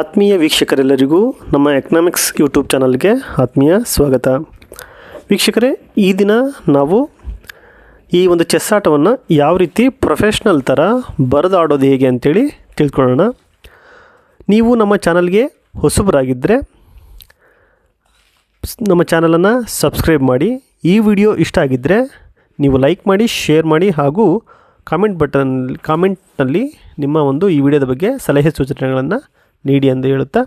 ಆತ್ಮೀಯ ವೀಕ್ಷಕರೆಲ್ಲರಿಗೂ ನಮ್ಮ economics YouTube ಚಾನಲ್ಗೆ ಆತ್ಮೀಯ ಸ್ವಾಗತ. ವೀಕ್ಷಕರೇ, ಈ ದಿನ ನಾವು ಈ ಒಂದು ಚೆಸ್ ಆಟವನ್ನು ಯಾವ ರೀತಿ ಪ್ರೊಫೆಷ್ನಲ್ ಥರ ಬರೆದಾಡೋದು ಹೇಗೆ ಅಂತೇಳಿ ತಿಳ್ಕೊಳ್ಳೋಣ. ನೀವು ನಮ್ಮ ಚಾನಲ್ಗೆ ಹೊಸಬರಾಗಿದ್ದರೆ ನಮ್ಮ ಚಾನಲನ್ನು ಸಬ್ಸ್ಕ್ರೈಬ್ ಮಾಡಿ. ಈ ವಿಡಿಯೋ ಇಷ್ಟ ಆಗಿದ್ದರೆ ನೀವು ಲೈಕ್ ಮಾಡಿ, ಶೇರ್ ಮಾಡಿ ಹಾಗೂ ಕಾಮೆಂಟ್ ಬಟನ್ ಕಾಮೆಂಟ್ನಲ್ಲಿ ನಿಮ್ಮ ಒಂದು ಈ ವಿಡಿಯೋದ ಬಗ್ಗೆ ಸಲಹೆ ಸೂಚನೆಗಳನ್ನು ನೀಡಿ ಎಂದು ಹೇಳುತ್ತಾ?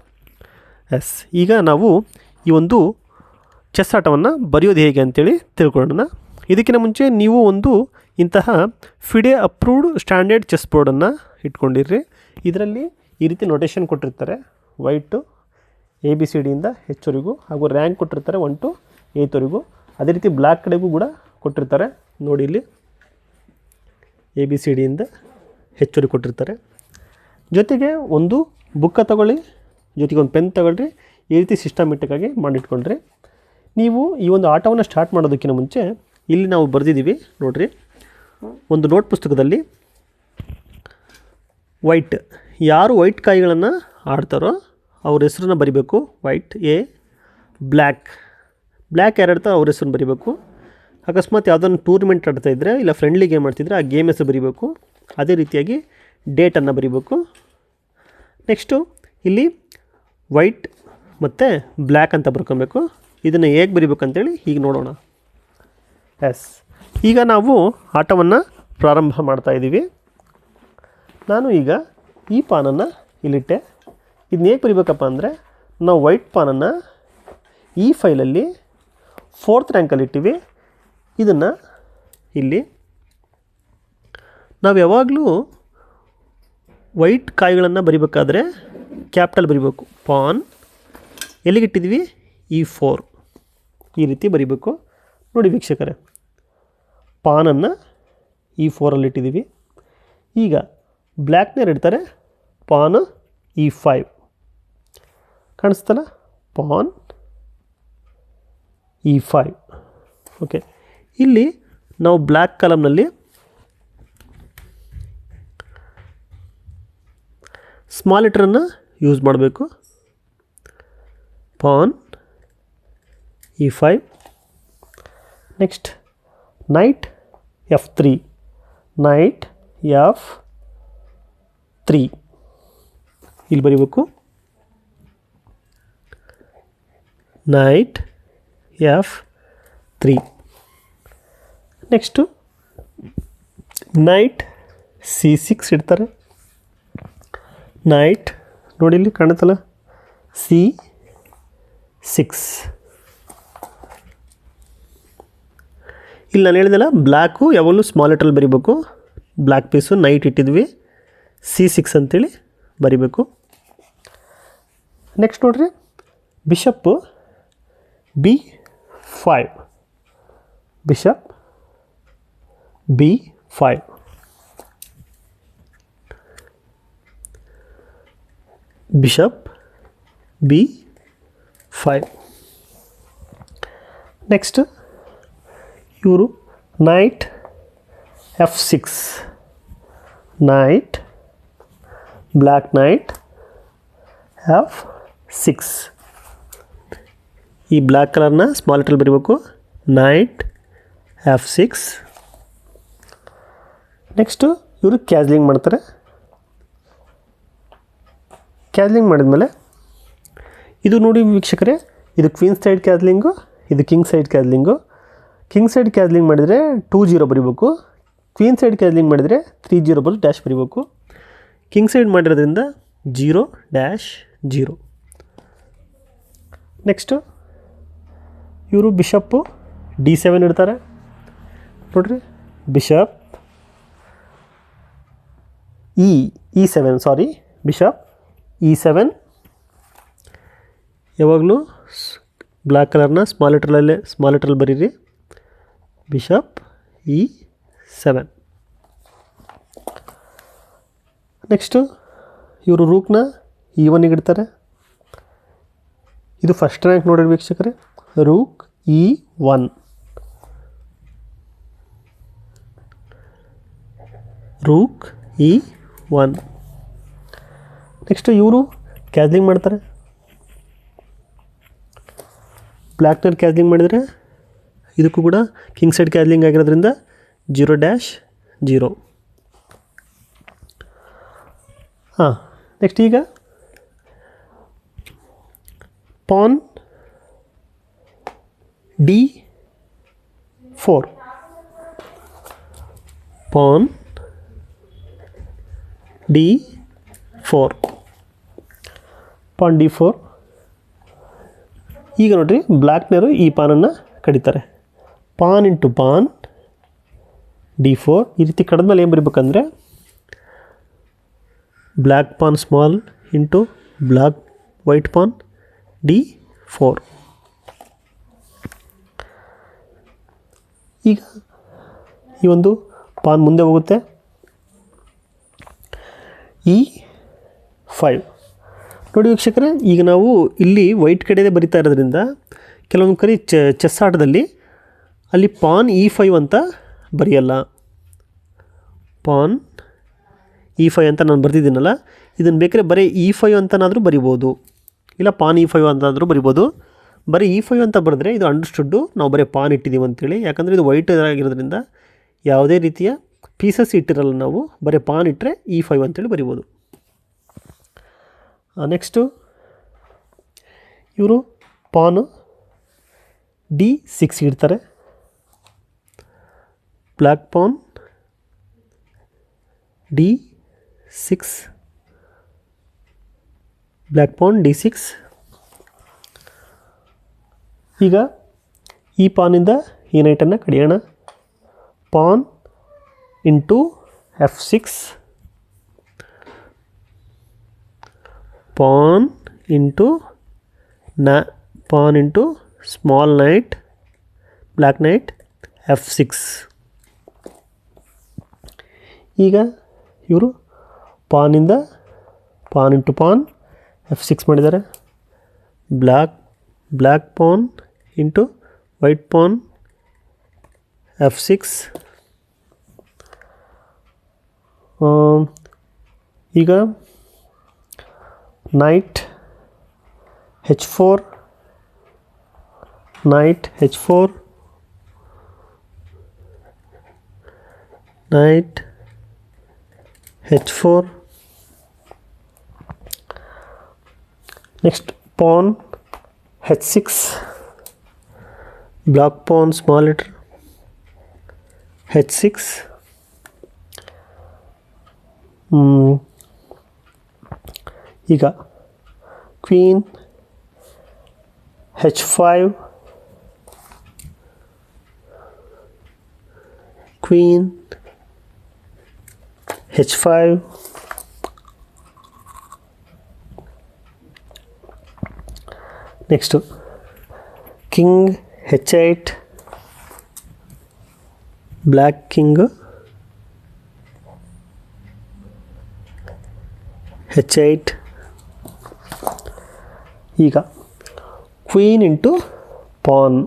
ಎಸ್. ಈಗ ನಾವು ಈ ಒಂದು ಚೆಸ್ ಆಟವನ್ನು ಬರೆಯೋದು ಹೇಗೆ ಅಂತೇಳಿ ತಿಳ್ಕೊಳ್ಳೋಣ. ಇದಕ್ಕಿಂತ ಮುಂಚೆ ನೀವು ಒಂದು ಇಂತಹ ಫಿಡೆ ಅಪ್ರೂವ್ಡ್ ಸ್ಟ್ಯಾಂಡರ್ಡ್ ಚೆಸ್ ಬೋರ್ಡನ್ನು ಇಟ್ಕೊಂಡಿರ್ರಿ. ಇದರಲ್ಲಿ ಈ ರೀತಿ ನೊಟೇಷನ್ ಕೊಟ್ಟಿರ್ತಾರೆ. ವೈಟು ಎ ಬಿ ಸಿ ಡಿಯಿಂದ ಹೆಚ್ಚವರೆಗೂ ಹಾಗೂ ರ್ಯಾಂಕ್ ಕೊಟ್ಟಿರ್ತಾರೆ ಒನ್ ಟು ಏಯ್ತ್ವರೆಗೂ ಅದೇ ರೀತಿ ಬ್ಲ್ಯಾಕ್ ಕಡೆಗೂ ಕೂಡ ಕೊಟ್ಟಿರ್ತಾರೆ. ನೋಡಿ ಇಲ್ಲಿ. ಎ ಬಿ ಸಿ ಡಿಯಿಂದ ಹೆಚ್ಚುವರಿ ಕೊಟ್ಟಿರ್ತಾರೆ. ಜೊತೆಗೆ ಒಂದು ಬುಕ್ಕ ತಗೊಳ್ಳಿ, ಜೊತೆಗೆ ಒಂದು ಪೆನ್ ತಗೊಳ್ರಿ ಈ ರೀತಿ ಸಿಸ್ಟಮೆಟಿಕ್ಕಾಗಿ ಮಾಡಿಟ್ಕೊಂಡ್ರಿ ನೀವು ಈ ಒಂದು ಆಟವನ್ನು ಸ್ಟಾರ್ಟ್ ಮಾಡೋದಕ್ಕಿಂತ ಮುಂಚೆ ಇಲ್ಲಿ ನಾವು ಬರೆದಿದ್ದೀವಿ, ನೋಡಿರಿ. ಒಂದು ನೋಟ್ ಪುಸ್ತಕದಲ್ಲಿ ವೈಟ್ ಯಾರು ವೈಟ್ ಕಾಯಿಗಳನ್ನು ಆಡ್ತಾರೋ ಅವ್ರ ಹೆಸ್ರನ್ನ ಬರಿಬೇಕು. ವೈಟ್ ಎ ಬ್ಲ್ಯಾಕ್ ಬ್ಲ್ಯಾಕ್ ಯಾರು ಆಡ್ತಾರೋ ಅವ್ರ ಹೆಸ್ರನ್ನ ಬರಿಬೇಕು. ಅಕಸ್ಮಾತ್ ಯಾವುದನ್ನು ಟೂರ್ನಮೆಂಟ್ ಆಡ್ತಾ ಇಲ್ಲ ಫ್ರೆಂಡ್ಲಿ ಗೇಮ್ ಆಡ್ತಿದ್ರೆ ಆ ಗೇಮ್ ಹೆಸರು ಬರಿಬೇಕು. ಅದೇ ರೀತಿಯಾಗಿ ಡೇಟನ್ನು ಬರಿಬೇಕು. ನೆಕ್ಸ್ಟು ಇಲ್ಲಿ ವೈಟ್ ಮತ್ತು ಬ್ಲ್ಯಾಕ್ ಅಂತ ಬರ್ಕೊಬೇಕು. ಇದನ್ನು ಹೇಗೆ ಬರಿಬೇಕಂತೇಳಿ ಈಗ ನೋಡೋಣ. ಎಸ್. ಈಗ ನಾವು ಆಟವನ್ನು ಪ್ರಾರಂಭ ಮಾಡ್ತಾ ಇದ್ದೀವಿ ನಾನು ಈಗ ಈ ಪಾನನ್ನು ಇಲ್ಲಿಟ್ಟೆ. ಇದನ್ನ ಹೇಗೆ ಬರಿಬೇಕಪ್ಪ ಅಂದರೆ ನಾವು ವೈಟ್ ಪಾನನ್ನು ಈ ಫೈಲಲ್ಲಿ ಫೋರ್ತ್ ರ್ಯಾಂಕಲ್ಲಿ ಇಟ್ಟಿವಿ. ಇದನ್ನು ಇಲ್ಲಿ ನಾವು ಯಾವಾಗಲೂ ವೈಟ್ ಕಾಯಿಗಳನ್ನು ಬರಿಬೇಕಾದ್ರೆ ಕ್ಯಾಪಿಟಲ್ ಬರಿಬೇಕು. ಪಾನ್. ಎಲ್ಲಿಗಿಟ್ಟಿದ್ವಿ ಇ ಫೋರ್. ಈ ರೀತಿ ಬರಿಬೇಕು. ನೋಡಿ ವೀಕ್ಷಕರೇ, ಪಾನನ್ನು ಇ ಫೋರಲ್ಲಿ ಇಟ್ಟಿದ್ದೀವಿ. ಈಗ ಬ್ಲ್ಯಾಕ್ನೇರ್ ಇಡ್ತಾರೆ, pawn E five. ಕಾಣಿಸ್ತಲ್ಲ? Pawn E five. Okay ಇಲ್ಲಿ ನಾವು ಬ್ಲ್ಯಾಕ್ ಕಲಮ್ನಲ್ಲಿ ಸ್ಮಾಲ್ ಲೆಟ್ರನ್ನು ಯೂಸ್ ಮಾಡಬೇಕು. Pawn E five next knight F three knight F three ಇಲ್ಲಿ ಬರೀಬೇಕು. Knight F three next knight C six ಇಡ್ತಾರೆ. ನೈಟ್, ನೋಡಿ ಇಲ್ಲಿ ಕಾಣುತ್ತಲ್ಲ, ಸಿ, ಸಿಕ್ಸ್. ಇಲ್ಲಿ ನಾನು ಹೇಳಿದೆಲ್ಲ ಬ್ಲ್ಯಾಕು ಯಾವಾಗಲೂ ಸ್ಮಾಲ್ ಲೆಟ್ರಲ್ಲಿ ಬರಿಬೇಕು. ಬ್ಲ್ಯಾಕ್ ಪೀಸು ನೈಟ್ ಇಟ್ಟಿದ್ವಿ. ಸಿ, ಸಿಕ್ಸ್ ಅಂತೇಳಿ ಬರಿಬೇಕು. ನೆಕ್ಸ್ಟ್ ನೋಡ್ರಿ bishop B, five. Bishop, B, five. Bishop B five next ಇವರು knight F six knight black knight F six ಈ ಬ್ಲ್ಯಾಕ್ ಕಲರ್ನ ಸ್ಮಾಲ್ ಲೆಟ್ರಲ್ಲಿ ಬರೀಬೇಕು. ನೈಟ್ ಎಫ್ ಸಿಕ್ಸ್ ನೆಕ್ಸ್ಟು ಇವರು ಕ್ಯಾಸ್ಲಿಂಗ್ ಮಾಡ್ತಾರೆ. ಕ್ಯಾಸ್ಲಿಂಗ್ ಮಾಡಿದ್ಮೇಲೆ ಇದು ನೋಡಿ ವೀಕ್ಷಕರೇ, ಇದು ಕ್ವೀನ್ ಸೈಡ್ ಕ್ಯಾಜ್ಲಿಂಗು ಇದು king side castling king side castling ಮಾಡಿದರೆ ಟೂ ಜೀರೋ ಬರಿಬೇಕು. ಕ್ವೀನ್ ಸೈಡ್ ಕ್ಯಾದ್ಲಿಂಗ್ ಮಾಡಿದರೆ ತ್ರೀ ಜೀರೋ ಬಲ್ ಡ್ಯಾಶ್ ಬರಿಬೇಕು. ಕಿಂಗ್ ಸೈಡ್ ಮಾಡಿರೋದ್ರಿಂದ ಜೀರೋ ಡ್ಯಾಶ್ ಜೀರೋ ನೆಕ್ಸ್ಟು ಇವರು ಬಿಷಪ್ಪು ಡಿ ಸೆವೆನ್ ಇಡ್ತಾರೆ. ನೋಡ್ರಿ bishop E E seven sorry bishop E seven ಯಾವಾಗಲೂ ಬ್ಲ್ಯಾಕ್ ಕಲರ್ನ ಸ್ಮಾಲ್ ಲೆಟ್ರಲ್ಲೇ ಸ್ಮಾಲ್ ಲೆಟ್ರಲ್ಲಿ ಬರೀರಿ. ಬಿಷಪ್ ಇ ಸೆವೆನ್ ನೆಕ್ಸ್ಟು ಇವರು ರೂಕ್ನ ಇ ಒನ್ಗೆ ಇಡ್ತಾರೆ. ಇದು ಫಸ್ಟ್ ರ್ಯಾಂಕ್ ನೋಡಿರಿ ವೀಕ್ಷಕರೇ. Rook E one rook E one next ಇವರು ಕ್ಯಾಸ್ಲಿಂಗ್ ಮಾಡ್ತಾರೆ. ಬ್ಲ್ಯಾಕ್ನಲ್ಲಿ ಕ್ಯಾಸ್ಲಿಂಗ್ ಮಾಡಿದರೆ ಇದಕ್ಕೂ ಕೂಡ ಕಿಂಗ್ ಸೈಡ್ ಕ್ಯಾಸ್ಲಿಂಗ್ ಆಗಿರೋದ್ರಿಂದ ಜೀರೋ ಡ್ಯಾಶ್ ಜೀರೋ ಹಾಂ ನೆಕ್ಸ್ಟ್ ಈಗ pawn D four pawn D four pawn D four. ಈಗ ನೋಡಿರಿ ಬ್ಲ್ಯಾಕ್ನರು ಈ ಪಾನನ್ನು ಕಡಿತಾರೆ. Pawn into pawn D four. ಈ ರೀತಿ ಕಡಿದ ಮೇಲೆ ಏನು ಬರಿಬೇಕಂದ್ರೆ, black pawn small into black white pawn D four. ಈಗ ಈ ಒಂದು ಪಾನ್ ಮುಂದೆ ಹೋಗುತ್ತೆ. ಈ ಫೈವ್. ನೋಡಿ ವೀಕ್ಷಕರೇ, ಈಗ ನಾವು ಇಲ್ಲಿ ವೈಟ್ ಕಡೆದೇ ಬರಿತಾ ಇರೋದ್ರಿಂದ ಕೆಲವೊಂದು ಕರಿ ಚೆಸ್ ಆಟದಲ್ಲಿ ಅಲ್ಲಿ ಪಾನ್ ಇ ಫೈವ್ ಅಂತ ಬರೆಯಲ್ಲ. ಪಾನ್ ಇ ಫೈವ್ ಅಂತ ನಾನು ಬರ್ತಿದ್ದೀನಲ್ಲ ಇದನ್ನು ಬೇಕಾದ್ರೆ ಬರೀ ಇ ಫೈವ್ ಅಂತನಾದರೂ ಬರಿಬೋದು. ಇಲ್ಲ ಪಾನ್ ಇ ಫೈವ್ ಅಂತಾದರೂ ಬರಿಬೋದು. ಬರೀ ಇ ಫೈವ್ ಅಂತ ಬರೆದ್ರೆ ಇದು ಅಂಡರ್ಸ್ಟುಡ್ಡು ನಾವು ಬರೀ ಪಾನ್ ಇಟ್ಟಿದ್ದೀವಿ ಅಂತೇಳಿ. ಯಾಕಂದರೆ ಇದು ವೈಟ್ ಆಗಿರೋದ್ರಿಂದ ಯಾವುದೇ ರೀತಿಯ ಪೀಸಸ್ ಇಟ್ಟಿರಲ್ಲ ನಾವು, ಬರೀ ಪಾನ್ ಇಟ್ಟರೆ ಇ ಫೈವ್ ಅಂತೇಳಿ ಬರಿಬೋದು. ನೆಕ್ಸ್ಟು ಇವರು ಪಾನು ಡಿ ಸಿಕ್ಸ್ ಇಡ್ತಾರೆ. Black pawn D six. Black pawn D six. ಈಗ ಈ ಪಾನಿಂದ ಈ ನೈಟನ್ನು ಕಡಿಯೋಣ. Pawn into F six. Pawn into ನ pawn into small knight black knight F six ಈಗ ಇವರು ಪಾನಿಂದ pawn into pawn F six ಮಾಡಿದ್ದಾರೆ. Black black pawn into white pawn F six ಈಗ knight h4 knight h4 knight h4 next pawn h6 black pawn small letter. H6 mm, ಈಗ queen H five queen H five next king H eight black king H eight ಈಗ queen into pawn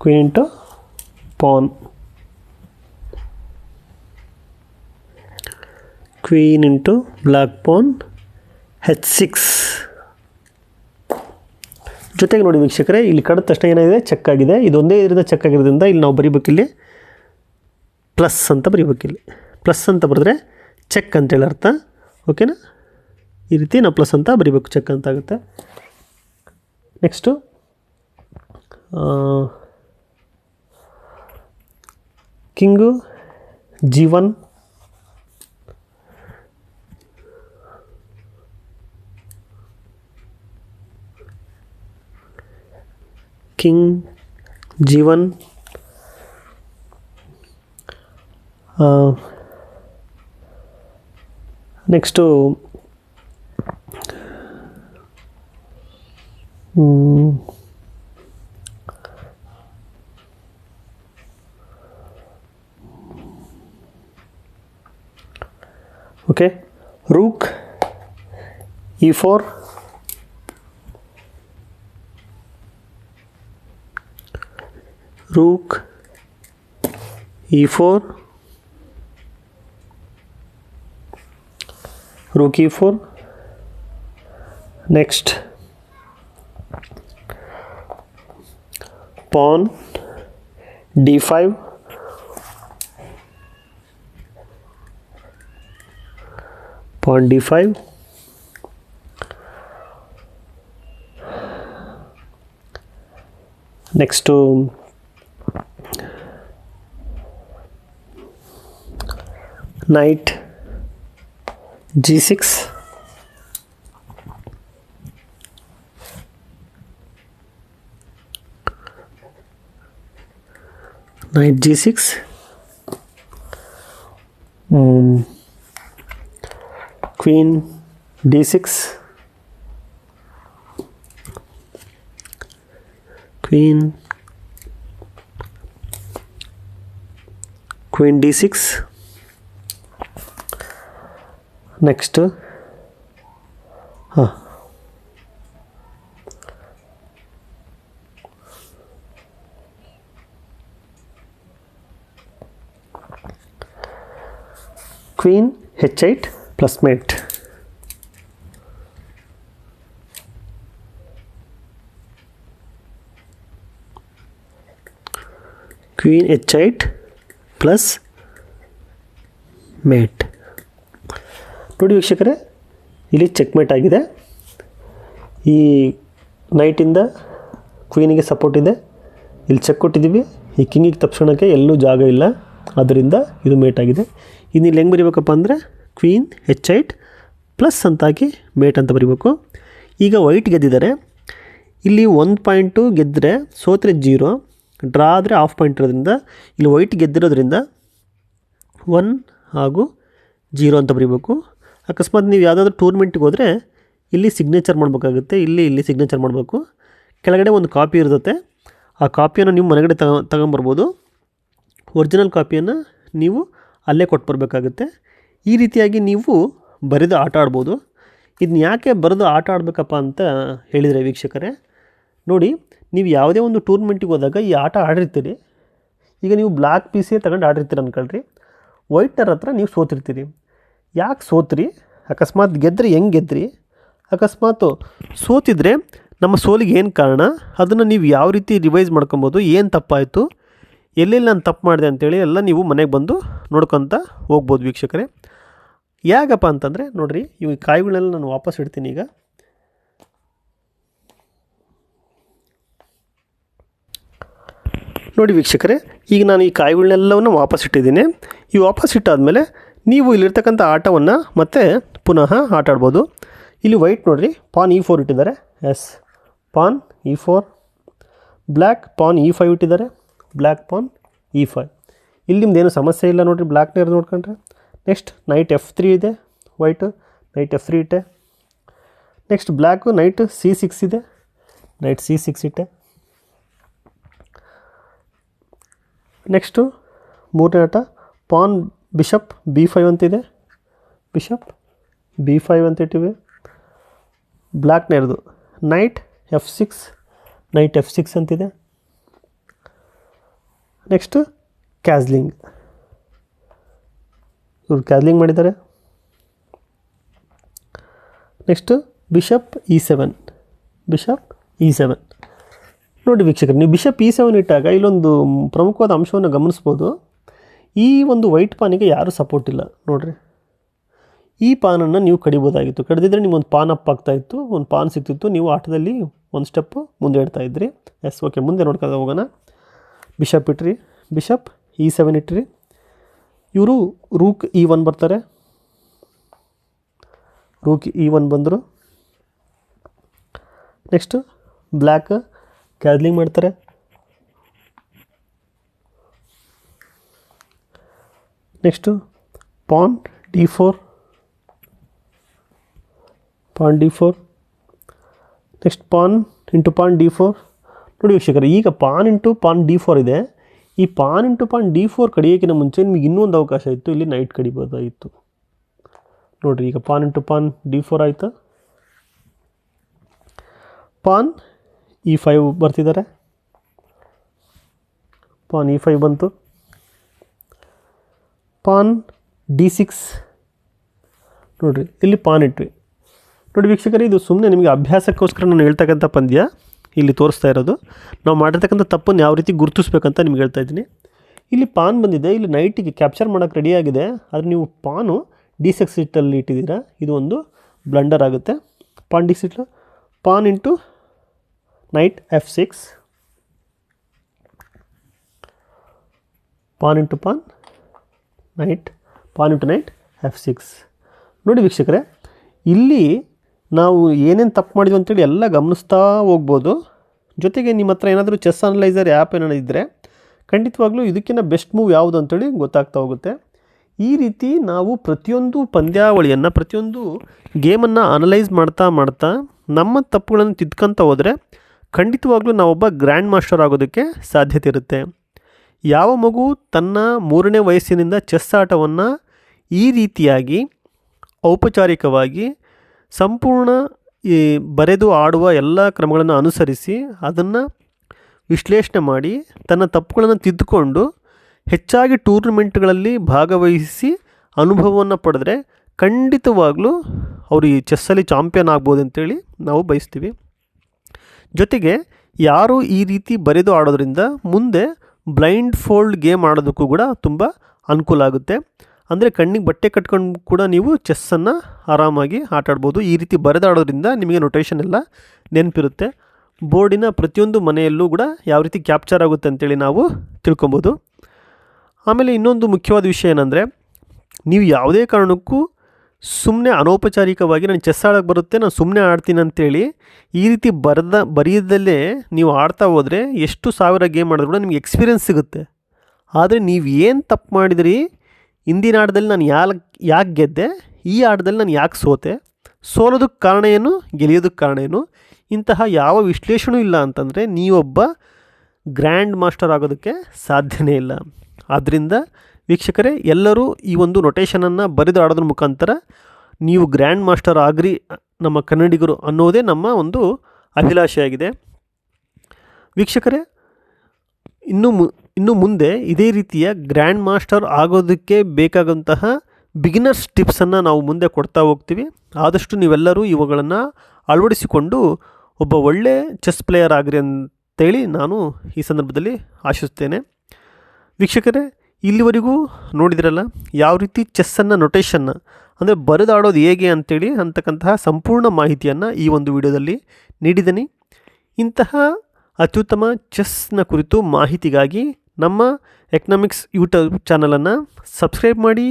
queen into pawn queen into black pawn H six ಜೊತೆಗೆ ನೋಡಿ ವೀಕ್ಷಕರೇ, ಇಲ್ಲಿ ಕಡದ ತಕ್ಷಣ ಏನಾಗಿದೆ? Check ಆಗಿದೆ. ಇದೊಂದೇ ಇದರಿಂದ ಚೆಕ್ ಆಗಿರೋದ್ರಿಂದ ಇಲ್ಲಿ ನಾವು ಬರಿಬೇಕಿಲ್ಲಿ ಪ್ಲಸ್ ಅಂತ ಬರಿಬೇಕಿಲ್ಲಿ ಪ್ಲಸ್ ಅಂತ ಬರೆದ್ರೆ ಚೆಕ್ ಅಂತೇಳಿ ಅರ್ಥ ಓಕೆನಾ ಈ ರೀತಿ ನಾವು ಪ್ಲಸ್ ಅಂತ ಬರಿಬೇಕು ಚೆಕ್ ಅಂತ ಆಗುತ್ತೆ. Next king G one king G one Hmm. Okay, rook e4 rook e4 rook e4 next. pawn d5 pawn d5 next to knight g6 knight g6 um, queen d6 queen. Queen d6 next. Huh. Queen h8 plus mate. Queen h8 plus mate ನೋಡಿ ವೀಕ್ಷಕರೇ, ಇಲ್ಲಿ check mate ಆಗಿದೆ. ಈ ನೈಟಿಂದ ಕ್ವೀನಿಗೆ support ಇದೆ. ಇಲ್ಲಿ check ಕೊಟ್ಟಿದ್ದೀವಿ. ಈ ಕಿಂಗಿಗೆ ತಪ್ಪಿಸೋಣಕ್ಕೆ ಎಲ್ಲೂ ಜಾಗ ಇಲ್ಲ. ಆದ್ದರಿಂದ ಇದು ಮೇಟ್ ಆಗಿದೆ. ಇನ್ನು ಇಲ್ಲಿ ಹೆಂಗೆ ಬರೀಬೇಕಪ್ಪ ಅಂದರೆ ಕ್ವೀನ್ ಹೆಚ್ ಐಟ್ ಪ್ಲಸ್ ಅಂತ ಹಾಕಿ ಮೇಟ್ ಅಂತ ಬರೀಬೇಕು. ಈಗ ವೈಟ್ ಗೆದ್ದಿದ್ದಾರೆ. ಇಲ್ಲಿ ಒಂದು ಪಾಯಿಂಟು ಗೆದ್ದರೆ ಸೋತ್ರೆ ಜೀರೋ ಡ್ರಾ ಆದರೆ ಆಫ್ ಪಾಯಿಂಟ್ ಇರೋದ್ರಿಂದ, ಇಲ್ಲಿ ವೈಟ್ ಗೆದ್ದಿರೋದ್ರಿಂದ ಒನ್ ಹಾಗೂ ಜೀರೋ ಅಂತ ಬರೀಬೇಕು. ಅಕಸ್ಮಾತ್ ನೀವು ಯಾವುದಾದ್ರೂ ಟೂರ್ಮೆಂಟಿಗೆ ಹೋದರೆ ಇಲ್ಲಿ ಸಿಗ್ನೇಚರ್ ಮಾಡಬೇಕಾಗುತ್ತೆ. ಇಲ್ಲಿ ಇಲ್ಲಿ ಸಿಗ್ನೇಚರ್ ಮಾಡಬೇಕು. ಕೆಳಗಡೆ ಒಂದು ಕಾಪಿ ಇರುತ್ತೆ ಆ ಕಾಪಿಯನ್ನು ನೀವು ಮನೆಗಡೆ ತಗೊ, ತಗೊಂಬರ್ಬೋದು. ಒರಿಜಿನಲ್ ಕಾಪಿಯನ್ನು ನೀವು ಅಲ್ಲೇ ಕೊಟ್ಟು ಬರಬೇಕಾಗುತ್ತೆ ಈ ರೀತಿಯಾಗಿ ನೀವು ಬರೆದು ಆಟ ಆಡ್ಬೋದು. ಇದನ್ನ ಯಾಕೆ ಬರೆದು ಆಟ ಆಡಬೇಕಪ್ಪ ಅಂತ ಹೇಳಿದರೆ ವೀಕ್ಷಕರೇ, ನೋಡಿ, ನೀವು ಯಾವುದೇ ಒಂದು ಟೂರ್ನಮೆಂಟಿಗೆ ಹೋದಾಗ ಈ ಆಟ ಆಡಿರ್ತೀರಿ. ಈಗ ನೀವು ಬ್ಲ್ಯಾಕ್ ಪೀಸೇ ತಗೊಂಡು ಆಡಿರ್ತೀರ ಅಂದ್ಕೊಳ್ರಿ ವೈಟರ್ ಹತ್ರ ನೀವು ಸೋತಿರ್ತೀರಿ. ಯಾಕೆ ಸೋತ್ರಿ? ಅಕಸ್ಮಾತ್ ಗೆದ್ದರೆ ಹೆಂಗೆ ಗೆದ್ರಿ? ಅಕಸ್ಮಾತ್ ಸೋತಿದ್ರೆ ನಮ್ಮ ಸೋಲಿಗೆ ಏನು ಕಾರಣ? ಅದನ್ನು ನೀವು ಯಾವ ರೀತಿ ರಿವೈಸ್ ಮಾಡ್ಕೊಬೋದು? ಏನು ತಪ್ಪಾಯಿತು? ಎಲ್ಲೆಲ್ಲಿ ನಾನು ತಪ್ಪು ಮಾಡಿದೆ ಅಂತೇಳಿ ಎಲ್ಲ ನೀವು ಮನೆಗೆ ಬಂದು ನೋಡ್ಕೊತ ಹೋಗ್ಬೋದು ವೀಕ್ಷಕರೇ. ಯಾಕಪ್ಪ ಅಂತಂದರೆ ನೋಡಿರಿ, ಇವು ಕಾಯಿಗಳನ್ನೆಲ್ಲ ನಾನು ವಾಪಸ್ ಇಡ್ತೀನಿ ಈಗ. ನೋಡಿ ವೀಕ್ಷಕರೇ, ಈಗ ನಾನು ಈ ಕಾಯಿಗಳನ್ನೆಲ್ಲವನ್ನು ವಾಪಸ್ ಇಟ್ಟಿದ್ದೀನಿ. ಈ ವಾಪಸ್ ಇಟ್ಟಾದಮೇಲೆ ನೀವು ಇಲ್ಲಿರ್ತಕ್ಕಂಥ ಆಟವನ್ನು ಮತ್ತೆ ಪುನಃ ಆಟ ಆಡ್ಬೋದು ಇಲ್ಲಿ ವೈಟ್ ನೋಡಿರಿ, ಪಾನ್ ಇ ಫೋರ್ ಇಟ್ಟಿದ್ದಾರೆ. Yes, pawn E four. Black, pawn E five ಇಟ್ಟಿದ್ದಾರೆ. ಬ್ಲ್ಯಾಕ್ ಪಾನ್ ಇ ಫೈವ್ ಇಲ್ಲಿ ನಿಮ್ದೇನು ಸಮಸ್ಯೆ ಇಲ್ಲ ನೋಡಿರಿ ಬ್ಲ್ಯಾಕ್ನೇ ನೋಡ್ಕೊಂಡ್ರೆ. ನೆಕ್ಸ್ಟ್ ನೈಟ್ ಎಫ್ ತ್ರೀ ಇದೆ ವೈಟು ನೈಟ್ ಎಫ್ ತ್ರೀ ಇಟ್ಟೆ. Next black knight C six ಇದೆ ನೈಟ್ ಸಿ ಸಿಕ್ಸ್ ಇಟ್ಟೆ. ನೆಕ್ಸ್ಟು ಮೂರನೇ ಆಟ ಪಾನ್ ಬಿಷಪ್ ಬಿ ಫೈವ್ ಅಂತಿದೆ ಬಿಷಪ್ ಬಿ ಫೈವ್ ಅಂತ ಇಟ್ಟಿವಿ. ಬ್ಲ್ಯಾಕ್ನೇರ್ದು knight F six knight F six ಅಂತಿದೆ ನೆಕ್ಸ್ಟು ಕ್ಯಾಸ್ಲಿಂಗ್ ಇವರು ಕ್ಯಾಸ್ಲಿಂಗ್ ಮಾಡಿದ್ದಾರೆ. Next bishop E seven bishop E seven ನೋಡಿ ವೀಕ್ಷಕರು, ನೀವು ಬಿಷಪ್ ಇ ಸೆವೆನ್ ಇಟ್ಟಾಗ ಇಲ್ಲೊಂದು ಪ್ರಮುಖವಾದ ಅಂಶವನ್ನು ಗಮನಿಸ್ಬೋದು. ಈ ಒಂದು ವೈಟ್ ಪಾನಿಗೆ ಯಾರೂ ಸಪೋರ್ಟ್ ಇಲ್ಲ, ನೋಡಿರಿ. ಈ ಪಾನನ್ನು ನೀವು ಕಡಿಬೋದಾಗಿತ್ತು. ಕಡಿದಿದ್ರೆ ನಿಮ್ಮೊಂದು ಪಾನ್ ಅಪ್ ಆಗ್ತಾಯಿತ್ತು ಒಂದು ಪಾನ್ ಸಿಗ್ತಿತ್ತು. ನೀವು ಆಟದಲ್ಲಿ ಒಂದು ಸ್ಟೆಪ್ಪು ಮುಂದೆ ಇಡ್ತಾ ಇದ್ರಿ. ಎಸ್ ಓಕೆ ಮುಂದೆ ನೋಡ್ಕೊಂಡು ಹೋಗೋಣ. Bishop ಇಟ್ರಿ, bishop E seven ಇಟ್ರಿ. ಇವರು ರೂಕ್ ಇ ಒನ್ ಬರ್ತಾರೆ. ರೂಕ್ ಇ ಒನ್ ಬಂದರು. ನೆಕ್ಸ್ಟ್ ಬ್ಲ್ಯಾಕ್ ಕ್ಯಾದ್ಲಿಂಗ್ ಮಾಡ್ತಾರೆ. Next pawn D four pawn D four next pawn into pawn D four ನೋಡಿ ವೀಕ್ಷಕರು ಈಗ pawn into pawn D four ಇದೆ. ಈ pawn into pawn D four ಕಡಿಯೋಕ್ಕಿಂತ ಮುಂಚೆ ನಿಮಗೆ ಇನ್ನೊಂದು ಅವಕಾಶ ಇತ್ತು. ಇಲ್ಲಿ ನೈಟ್ ಕಡಿಬೋದಾಗಿತ್ತು ನೋಡಿರಿ, ಈಗ pawn into pawn D four ಆಯಿತು? ಪಾನ್ ಇ ಫೈವ್ ಬರ್ತಿದ್ದಾರೆ ಪಾನ್ ಇ ಫೈವ್ ಬಂತು. ಪಾನ್ ಡಿ ಸಿಕ್ಸ್ ನೋಡಿರಿ, ಇಲ್ಲಿ ಪಾನ್ ಇಟ್ವಿ ನೋಡಿ ವೀಕ್ಷಕರೇ, ಇದು ಸುಮ್ಮನೆ ನಿಮಗೆ ಅಭ್ಯಾಸಕ್ಕೋಸ್ಕರ ನಾನು ಹೇಳ್ತಕ್ಕಂಥ ಪಂದ್ಯ. ಇಲ್ಲಿ ತೋರಿಸ್ತಾ ಇರೋದು. ನಾವು ಮಾಡಿರ್ತಕ್ಕಂಥ ತಪ್ಪನ್ನು ಯಾವ ರೀತಿ ಗುರುತಿಸ್ಬೇಕಂತ ನಿಮ್ಗೆ ಹೇಳ್ತಾ ಇದ್ದೀನಿ. ಇಲ್ಲಿ ಪಾನ್ ಬಂದಿದೆ. ಇಲ್ಲಿ ನೈಟಿಗೆ ಕ್ಯಾಪ್ಚರ್ ಮಾಡೋಕೆ ರೆಡಿಯಾಗಿದೆ ಆದರೆ ನೀವು ಪಾನು ಡಿ ಸಿಕ್ಸ್ ಸೀಟಲ್ಲಿ ಇಟ್ಟಿದ್ದೀರಾ. ಇದು ಒಂದು ಬ್ಲಂಡರ್ ಆಗುತ್ತೆ. ಪಾನ್ ಡಿ ಸಿಟ್ pawn into knight F six pawn into pawn knight pawn into knight F six ನೋಡಿ ವೀಕ್ಷಕರೇ, ಇಲ್ಲಿ ನಾವು ಏನೇನು ತಪ್ಪು ಮಾಡಿದ್ವಿ ಅಂತೇಳಿ ಎಲ್ಲ ಗಮನಿಸ್ತಾ ಹೋಗ್ಬೋದು. ಜೊತೆಗೆ ನಿಮ್ಮ ಹತ್ರ ಏನಾದರೂ ಚೆಸ್ ಅನಲೈಸರ್ ಆ್ಯಪ್ ಏನಾದ್ರು ಇದ್ದರೆ ಖಂಡಿತವಾಗ್ಲೂ ಇದಕ್ಕಿಂತ ಬೆಸ್ಟ್ ಮೂವ್ ಯಾವುದು ಅಂತೇಳಿ ಗೊತ್ತಾಗ್ತಾ ಹೋಗುತ್ತೆ. ಈ ರೀತಿ ನಾವು ಪ್ರತಿಯೊಂದು ಪಂದ್ಯಾವಳಿಯನ್ನು, ಪ್ರತಿಯೊಂದು ಗೇಮನ್ನು ಅನಲೈಸ್ ಮಾಡ್ತಾ ಮಾಡ್ತಾ ನಮ್ಮ ತಪ್ಪುಗಳನ್ನು ತಿದ್ಕೊಂತ ಹೋದರೆ ಖಂಡಿತವಾಗ್ಲೂ ನಾವೊಬ್ಬ ಗ್ರ್ಯಾಂಡ್ ಮಾಸ್ಟರ್ ಆಗೋದಕ್ಕೆ ಸಾಧ್ಯತೆ ಇರುತ್ತೆ. ಯಾವ ಮಗು ತನ್ನ ಮೂರನೇ ವಯಸ್ಸಿನಿಂದ ಚೆಸ್ ಆಟವನ್ನು ಈ ರೀತಿಯಾಗಿ ಔಪಚಾರಿಕವಾಗಿ ಸಂಪೂರ್ಣ ಈ ಬರೆದು ಆಡುವ ಎಲ್ಲ ಕ್ರಮಗಳನ್ನು ಅನುಸರಿಸಿ ಅದನ್ನು ವಿಶ್ಲೇಷಣೆ ಮಾಡಿ ತನ್ನ ತಪ್ಪುಗಳನ್ನು ತಿದ್ದುಕೊಂಡು ಹೆಚ್ಚಾಗಿ ಟೂರ್ನಮೆಂಟ್ಗಳಲ್ಲಿ ಭಾಗವಹಿಸಿ ಅನುಭವವನ್ನು ಪಡೆದರೆ ಖಂಡಿತವಾಗಲೂ ಅವರು ಈ ಚೆಸ್ಸಲ್ಲಿ ಚಾಂಪಿಯನ್ ಆಗ್ಬೋದು ಅಂತೇಳಿ ನಾವು ಬಯಸ್ತೀವಿ. ಜೊತೆಗೆ ಯಾರು ಈ ರೀತಿ ಬರೆದು ಆಡೋದ್ರಿಂದ ಮುಂದೆ ಬ್ಲೈಂಡ್ ಫೋಲ್ಡ್ ಗೇಮ್ ಆಡೋದಕ್ಕೂ ಕೂಡ ತುಂಬ ಅನುಕೂಲ ಆಗುತ್ತೆ. ಅಂದರೆ ಕಣ್ಣಿಗೆ ಬಟ್ಟೆ ಕಟ್ಕೊಂಡು ಕೂಡ ನೀವು ಚೆಸ್ಸನ್ನು ಆರಾಮಾಗಿ ಆಟಾಡ್ಬೋದು. ಈ ರೀತಿ ಬರೆದಾಡೋದ್ರಿಂದ ನಿಮಗೆ ನೊಟೇಷನ್ ಎಲ್ಲ ನೆನಪಿರುತ್ತೆ. ಬೋರ್ಡಿನ ಪ್ರತಿಯೊಂದು ಮನೆಯಲ್ಲೂ ಕೂಡ ಯಾವ ರೀತಿ ಕ್ಯಾಪ್ಚರ್ ಆಗುತ್ತೆ ಅಂತೇಳಿ ನಾವು ತಿಳ್ಕೊಬೋದು. ಆಮೇಲೆ ಇನ್ನೊಂದು ಮುಖ್ಯವಾದ ವಿಷಯ ಏನಂದರೆ, ನೀವು ಯಾವುದೇ ಕಾರಣಕ್ಕೂ ಸುಮ್ಮನೆ ಅನೌಪಚಾರಿಕವಾಗಿ ನಾನು ಚೆಸ್ ಆಡೋಕ್ಕೆ ಬರುತ್ತೆ, ನಾನು ಸುಮ್ಮನೆ ಆಡ್ತೀನಿ ಅಂತೇಳಿ ಈ ರೀತಿ ಬರೆದ, ಬರೆಯದಲ್ಲೇ ನೀವು ಆಡ್ತಾ ಹೋದರೆ ಎಷ್ಟು ಸಾವಿರ ಗೇಮ್ ಆಡಿದ್ರು ಕೂಡ ನಿಮಗೆ ಎಕ್ಸ್ಪೀರಿಯನ್ಸ್ ಸಿಗುತ್ತೆ. ಆದರೆ ನೀವು ಏನು ತಪ್ಪು ಮಾಡಿದ್ರಿ ಹಿಂದಿನ ಆಟದಲ್ಲಿ ನಾನು ಯಾ ಯಾಕೆ ಗೆದ್ದೆ? ಈ ಆಟದಲ್ಲಿ ನಾನು ಯಾಕೆ ಸೋತೆ? ಸೋಲೋದಕ್ಕೆ ಕಾರಣ ಏನು? ಗೆಲಿಯೋದಕ್ಕೆ ಕಾರಣ ಏನು? ಇಂತಹ ಯಾವ ವಿಶ್ಲೇಷಣೂ ಇಲ್ಲ ಅಂತಂದರೆ ನೀವೊಬ್ಬ ಗ್ರ್ಯಾಂಡ್ ಮಾಸ್ಟರ್ ಆಗೋದಕ್ಕೆ ಸಾಧ್ಯನೇ ಇಲ್ಲ. ಆದ್ದರಿಂದ ವೀಕ್ಷಕರೇ, ಎಲ್ಲರೂ ಈ ಒಂದು ನೊಟೇಷನನ್ನು ಬರೆದು ಆಡೋದ್ರ ಮುಖಾಂತರ ನೀವು ಗ್ರ್ಯಾಂಡ್ ಮಾಸ್ಟರ್ ಆಗ್ರಿ ನಮ್ಮ ಕನ್ನಡಿಗರು ಅನ್ನೋದೇ ನಮ್ಮ ಒಂದು ಅಭಿಲಾಷೆಯಾಗಿದೆ. ವೀಕ್ಷಕರೇ, ಇನ್ನೂ ಮು ಇನ್ನು ಮುಂದೆ ಇದೇ ರೀತಿಯ ಗ್ರ್ಯಾಂಡ್ ಮಾಸ್ಟರ್ ಆಗೋದಕ್ಕೆ ಬೇಕಾದಂತಹ ಬಿಗಿನರ್ಸ್ ಟಿಪ್ಸನ್ನು ನಾವು ಮುಂದೆ ಕೊಡ್ತಾ ಹೋಗ್ತೀವಿ. ಆದಷ್ಟು ನೀವೆಲ್ಲರೂ ಇವುಗಳನ್ನು ಅಳವಡಿಸಿಕೊಂಡು ಒಬ್ಬ ಒಳ್ಳೆ ಚೆಸ್ ಪ್ಲೇಯರ್ ಆಗ್ರಿ ಅಂತೇಳಿ ನಾನು ಈ ಸಂದರ್ಭದಲ್ಲಿ ಆಶಿಸ್ತೇನೆ ವೀಕ್ಷಕರೇ, ಇಲ್ಲಿವರೆಗೂ ನೋಡಿದ್ರಲ್ಲ, ಯಾವ ರೀತಿ ಚೆಸ್ಸನ್ನು ನೊಟೇಷನ್ನ ಅಂದರೆ ಬರೆದಾಡೋದು ಹೇಗೆ ಅಂತೇಳಿ ಅಂತಕ್ಕಂತಹ ಸಂಪೂರ್ಣ ಮಾಹಿತಿಯನ್ನು ಈ ಒಂದು ವಿಡಿಯೋದಲ್ಲಿ ನೀಡಿದ್ದೀನಿ. ಇಂತಹ ಅತ್ಯುತ್ತಮ ಚೆಸ್ನ ಕುರಿತು ಮಾಹಿತಿಗಾಗಿ ನಮ್ಮ ಎಕನಾಮಿಕ್ಸ್ ಯೂಟ್ಯೂಬ್ ಚಾನಲನ್ನು ಸಬ್ಸ್ಕ್ರೈಬ್ ಮಾಡಿ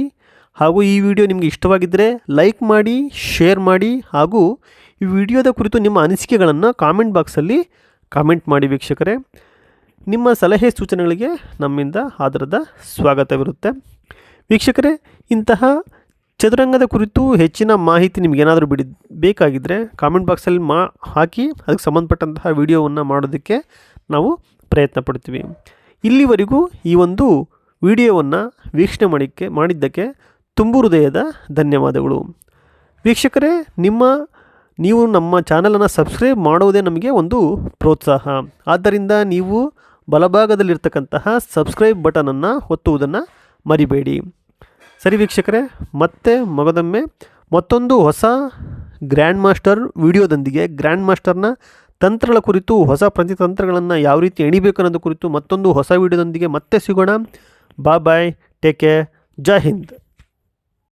ಹಾಗೂ ಈ ವಿಡಿಯೋ ನಿಮಗೆ ಇಷ್ಟವಾಗಿದ್ದರೆ ಲೈಕ್ ಮಾಡಿ ಶೇರ್ ಮಾಡಿ ಹಾಗೂ ಈ ವಿಡಿಯೋದ ಕುರಿತು ನಿಮ್ಮ ಅನಿಸಿಕೆಗಳನ್ನು ಕಾಮೆಂಟ್ ಬಾಕ್ಸಲ್ಲಿ ಕಾಮೆಂಟ್ ಮಾಡಿ ವೀಕ್ಷಕರೇ. ನಿಮ್ಮ ಸಲಹೆ ಸೂಚನೆಗಳಿಗೆ ನಮ್ಮಿಂದ ಆದರದ ಸ್ವಾಗತವಿರುತ್ತೆ. ವೀಕ್ಷಕರೇ, ಇಂತಹ ಚದುರಂಗದ ಕುರಿತು ಹೆಚ್ಚಿನ ಮಾಹಿತಿ ನಿಮಗೇನಾದರೂ ಬಿಡಿ ಬೇಕಾಗಿದ್ದರೆ ಕಾಮೆಂಟ್ ಬಾಕ್ಸಲ್ಲಿ ಮಾ, ಹಾಕಿ ಅದಕ್ಕೆ ಸಂಬಂಧಪಟ್ಟಂತಹ ವಿಡಿಯೋವನ್ನು ಮಾಡೋದಕ್ಕೆ ನಾವು ಪ್ರಯತ್ನ ಪಡ್ತೀವಿ. ಇಲ್ಲಿವರೆಗೂ ಈ ಒಂದು ವಿಡಿಯೋವನ್ನು ವೀಕ್ಷಣೆ ಮಾಡಿಕ್ಕೆ ಮಾಡಿದ್ದಕ್ಕೆ ತುಂಬು ಹೃದಯದ ಧನ್ಯವಾದಗಳು. ವೀಕ್ಷಕರೇ, ನಿಮ್ಮ ನೀವು ನಮ್ಮ ಚಾನಲನ್ನು ಸಬ್ಸ್ಕ್ರೈಬ್ ಮಾಡುವುದೇ ನಮಗೆ ಒಂದು ಪ್ರೋತ್ಸಾಹ. ಆದ್ದರಿಂದ ನೀವು ಬಲಭಾಗದಲ್ಲಿರ್ತಕ್ಕಂತಹ ಸಬ್ಸ್ಕ್ರೈಬ್ ಬಟನನ್ನು ಒತ್ತುವುದನ್ನು ಮರಿಬೇಡಿ. ಸರಿ ವೀಕ್ಷಕರೇ, ಮತ್ತೆ ಮಗದೊಮ್ಮೆ ಮತ್ತೊಂದು ಹೊಸ ಗ್ರ್ಯಾಂಡ್ ಮಾಸ್ಟರ್ ವಿಡಿಯೋದೊಂದಿಗೆ ಗ್ರ್ಯಾಂಡ್ ಮಾಸ್ಟರ್ನ ತಂತ್ರಗಳ ಕುರಿತು, ಹೊಸ ಪ್ರತಿತಂತ್ರಗಳನ್ನು ಯಾವ ರೀತಿ ಎಣಿಬೇಕು ಅನ್ನೋದು ಕುರಿತು ಮತ್ತೊಂದು ಹೊಸ ವಿಡಿಯೋದೊಂದಿಗೆ ಮತ್ತೆ ಸಿಗೋಣ. ಬಾ ಬಾಯ್ ಟೇಕ್ ಕೇರ್ ಜೈ ಹಿಂದ್